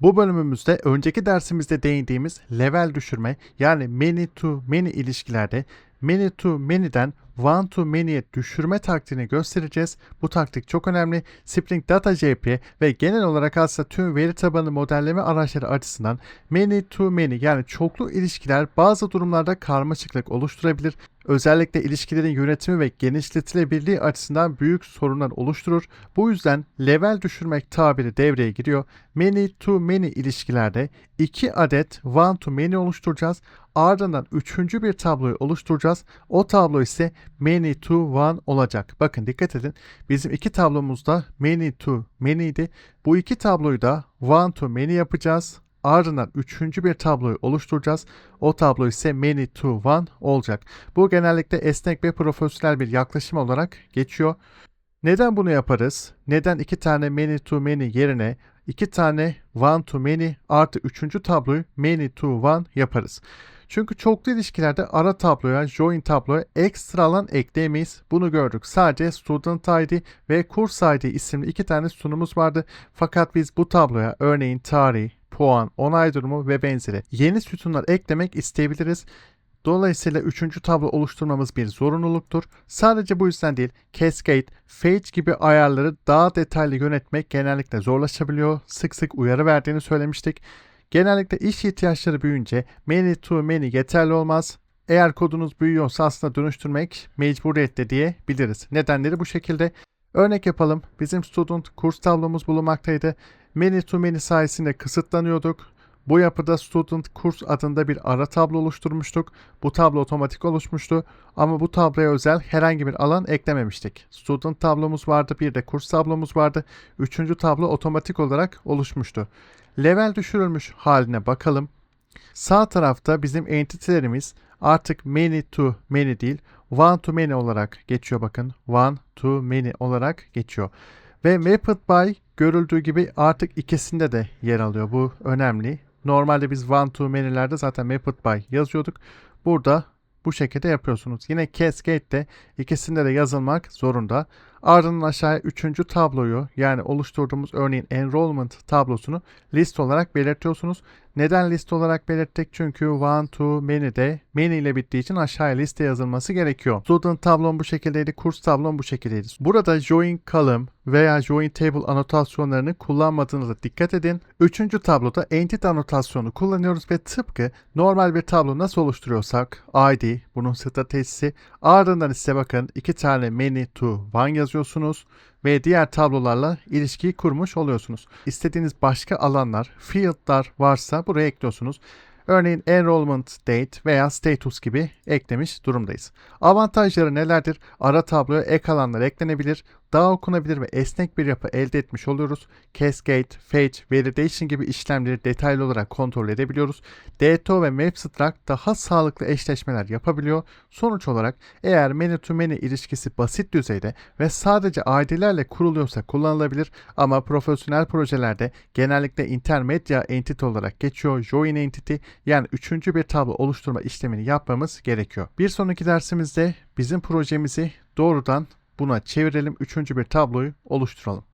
Bu bölümümüzde önceki dersimizde değindiğimiz level düşürme yani many to many ilişkilerde many to many'den one to many'ye düşürme taktiğini göstereceğiz. Bu taktik çok önemli. Spring Data JP ve genel olarak aslında tüm veri tabanı modelleme araçları açısından many to many yani çoklu ilişkiler bazı durumlarda karmaşıklık oluşturabilir. Özellikle ilişkilerin yönetimi ve genişletilebilirliği açısından büyük sorunlar oluşturur. Bu yüzden level düşürmek tabiri devreye giriyor. Many to many ilişkilerde 2 adet one to many oluşturacağız. Ardından üçüncü bir tabloyu oluşturacağız. O tablo ise many to one olacak. Bakın dikkat edin. Bizim iki tablomuzda many to many'ydi. Bu iki tabloyu da one to many yapacağız. Ardından üçüncü bir tabloyu oluşturacağız. O tablo ise many to one olacak. Bu genellikle esnek ve profesyonel bir yaklaşım olarak geçiyor. Neden bunu yaparız? Neden iki tane many to many yerine iki tane one to many artı üçüncü tabloyu many to one yaparız? Çünkü çoklu ilişkilerde ara tabloya, join tabloya ekstra alan ekleyemeyiz. Bunu gördük. Sadece student ID ve kurs ID isimli iki tane sütunumuz vardı. Fakat biz bu tabloya örneğin tarih, puan, onay durumu ve benzeri yeni sütunlar eklemek isteyebiliriz. Dolayısıyla üçüncü tablo oluşturmamız bir zorunluluktur. Sadece bu yüzden değil, Cascade, Fade gibi ayarları daha detaylı yönetmek genellikle zorlaşabiliyor. Sık sık uyarı verdiğini söylemiştik. Genellikle iş ihtiyaçları büyüyünce many to many yeterli olmaz. Eğer kodunuz büyüyorsa aslında dönüştürmek mecburiyette diyebiliriz. Nedenleri bu şekilde. Örnek yapalım. Bizim student kurs tablomuz bulunmaktaydı. Many to many sayesinde kısıtlanıyorduk. Bu yapıda Student Kurs adında bir ara tablo oluşturmuştuk. Bu tablo otomatik oluşmuştu ama bu tabloya özel herhangi bir alan eklememiştik. Student tablomuz vardı, bir de kurs tablomuz vardı. Üçüncü tablo otomatik olarak oluşmuştu. Level düşürülmüş haline bakalım. Sağ tarafta bizim entity'lerimiz artık many to many değil, one to many olarak geçiyor bakın. One to many olarak geçiyor. Ve mapped by görüldüğü gibi artık ikisinde de yer alıyor. Bu önemli. Normalde biz one to many'lerde zaten mapped by yazıyorduk. Burada bu şekilde yapıyorsunuz. Yine Cascade de ikisinde de yazılmak zorunda. Ardından aşağıya üçüncü tabloyu yani oluşturduğumuz örneğin enrollment tablosunu list olarak belirtiyorsunuz. Neden list olarak belirttik? Çünkü one to many'de many ile bittiği için aşağıya liste yazılması gerekiyor. Student tablom bu şekildeydi, kurs tablom bu şekildeydi. Burada join column veya join table anotasyonlarını kullanmadığınıza dikkat edin. Üçüncü tabloda entity anotasyonu kullanıyoruz ve tıpkı normal bir tablo nasıl oluşturuyorsak ID, bunun stratejisi, ardından ise bakın iki tane many to one yazıyorsunuz ve diğer tablolarla ilişkiyi kurmuş oluyorsunuz. İstediğiniz başka alanlar, field'lar varsa buraya ekliyorsunuz. Örneğin enrollment date veya status gibi eklemiş durumdayız. Avantajları nelerdir? Ara tabloya ek alanlar eklenebilir, daha okunabilir ve esnek bir yapı elde etmiş oluyoruz. Cascade, Fetch, Validation gibi işlemleri detaylı olarak kontrol edebiliyoruz. DTO ve MapStruct daha sağlıklı eşleşmeler yapabiliyor. Sonuç olarak eğer many to many ilişkisi basit düzeyde ve sadece ID'lerle kuruluyorsa kullanılabilir ama profesyonel projelerde genellikle intermedia entity olarak geçiyor. Join entity yani üçüncü bir tablo oluşturma işlemini yapmamız gerekiyor. Bir sonraki dersimizde bizim projemizi doğrudan buna çevirelim. Üçüncü bir tabloyu oluşturalım.